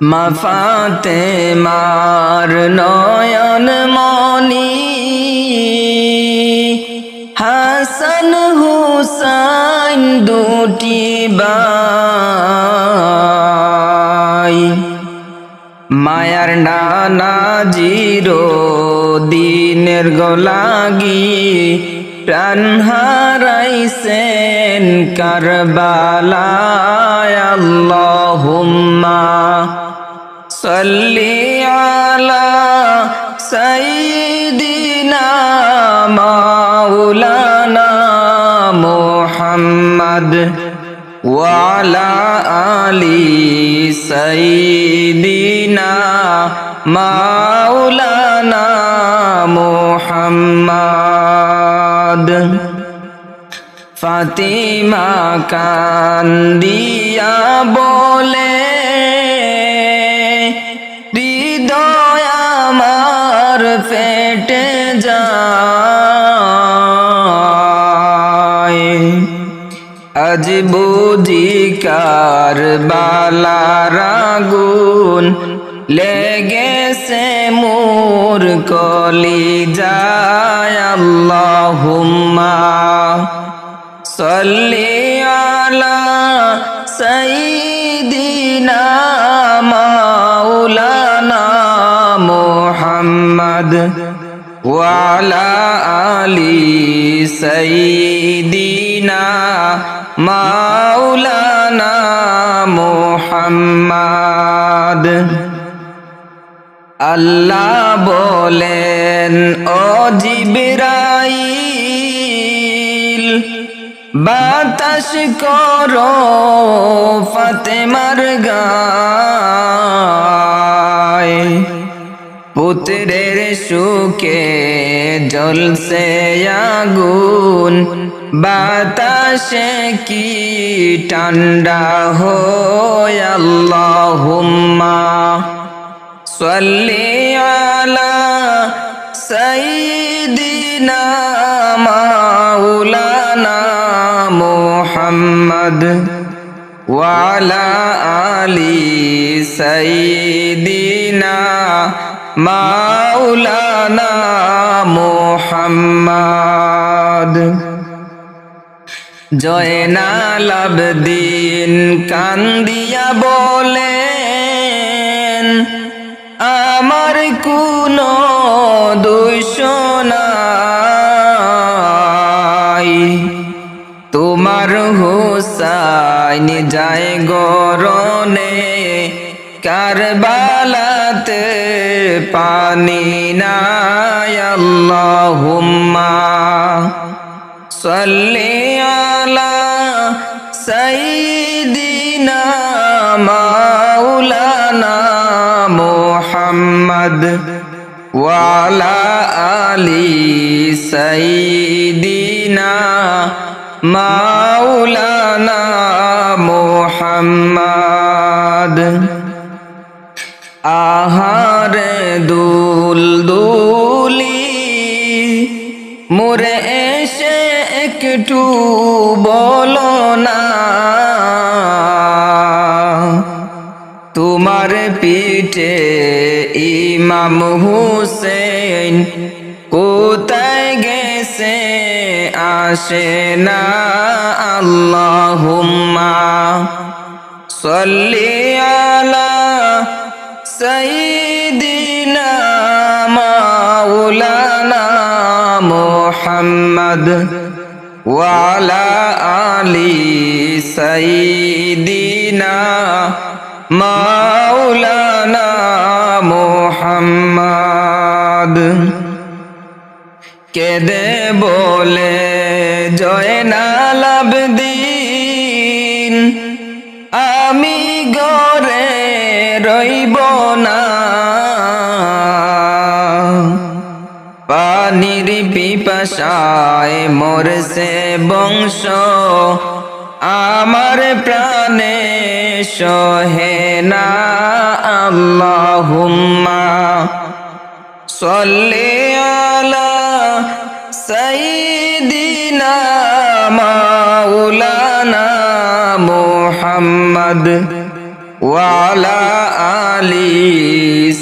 মাফাতে মার নয়ন মনি হাসান হুসাইন দুটি বাই। মায়ার নানা জিরো দিনের গোলাগি। প্রাণ হারাইছেন কারবালায় আল্লাহুম্মা। صلي على سيدنا مولانا محمد وعلى آل سيدنا مولانا محمد فاطمة كان ديا بولے ফেটে যায়। আজ বুঝি কার বালারাগুন লেগেছে মোর কলি যায় আল্লাহুম্মা সাল্লি আলা সাইয়্যিদিনা মুহাম্মদ وعلى آل سيدنا مولانا محمد আল্লাহ বলেন ও জিবরাইল বাতাস করো ফাতেমার গায় পুত্রের সুখে জলসে আগুন। বাতাসে কি ঠান্ডা হয় আল্লাহুম্মা? সল্লি আলা সাইয়্যিদিনা মাওলানা মুহাম্মদ ওয়ালা আলি সাইয়্যিদিনা মাওলানা মোহাম্মদ। জয়নাল আবদিন কান্দিয়া বলে আমার কোন দুশোনাই তোমার হোসাইন যায় গরনে কারবালাতে পানি নাই আল্লাহুম্মা সাল্লি আলা সাইয়্যিদিনা মাওলানা মুহাম্মদ ওয়া আলা আলি সাইয়্যিদিনা মাওলানা মুহাম্মদ আহারে দুল দুলি মোরে এসে একটু বলো না। তোমার পিঠে ইমাম হুসেন কোথায় গেছে? আসে না আল্লাহুম্মা। সাল্লি আলা সঈদিনা মাওলানা মোহাম্মদ ওয়ালা আলী সঈদিনা মাওলানা মোহাম্মদ। কেদে বলে, জয় না লাভ দিন আমি গো রইব না। পানির পিপাসায় মরছে বংশ। আমার প্রাণে সহে না আল্লাহুম্মা। সাল্লি আলা সাইয়্যিদিনা মাওলানা মুহাম্মদ। ওয়ালা আলি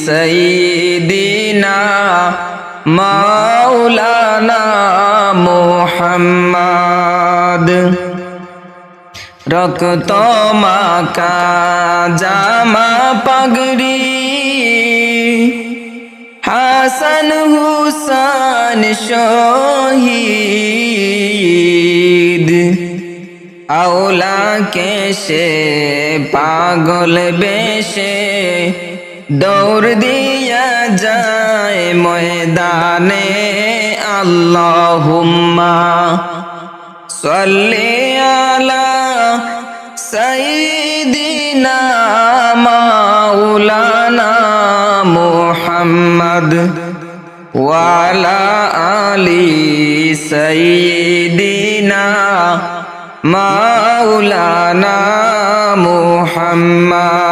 সঈদিনা মাওলানা মোহাম্মদ। রক্ত মাকা জামা পাগড়ি। হাসান হুসান শহীদ। আওলা কেশে, পাগল বেশে। দৌড় দিয়া যায় ময়দানে, আল্লাহুম্মা সাল্লি আলা সাইয়্যিদিনা মাওলানা মুহাম্মদ ওয়ালা আলি সাইয়্যিদিনা মাওলানা মুহাম্মদ।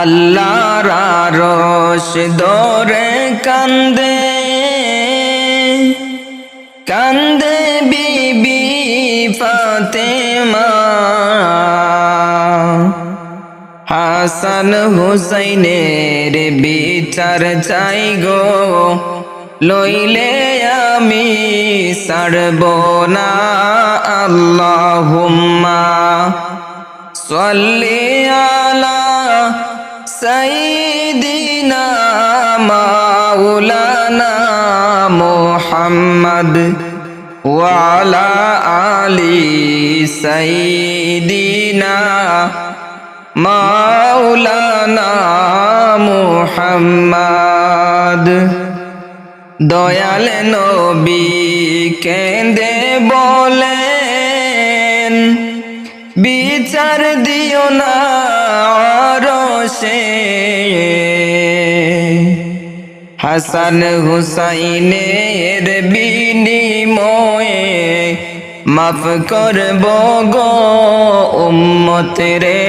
আল্লাহর আরশ দরে কান্দে কান্দে বিবি ফাতেমা। হাসান হুসাইনের বিচার চাই গো লইলে আমি সারব না আল্লাহুম্মা। সাল্লি আলা সাইয়্যিদিনা মাওলানা মুহাম্মদ ওয়ালা আলি সাইয়্যিদিনা মাওলানা মুহাম্মদ। দয়াল নবী কেন্দে বলেন, বিচার দিও না রসে হাসান হুসাইনের বিনিময়ে মাফ করব গো উম্মত রে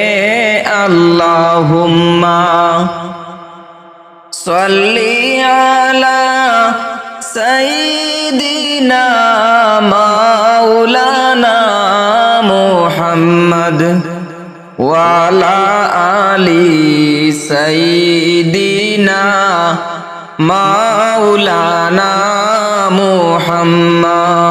আল্লাহুম্মা। সাল্লি আলা সাইয়্যিদিনা মাওলানা মোহাম্মদ ওয়ালা আলী সাইয়্যিদিনা মাওলানা মুহাম্মদ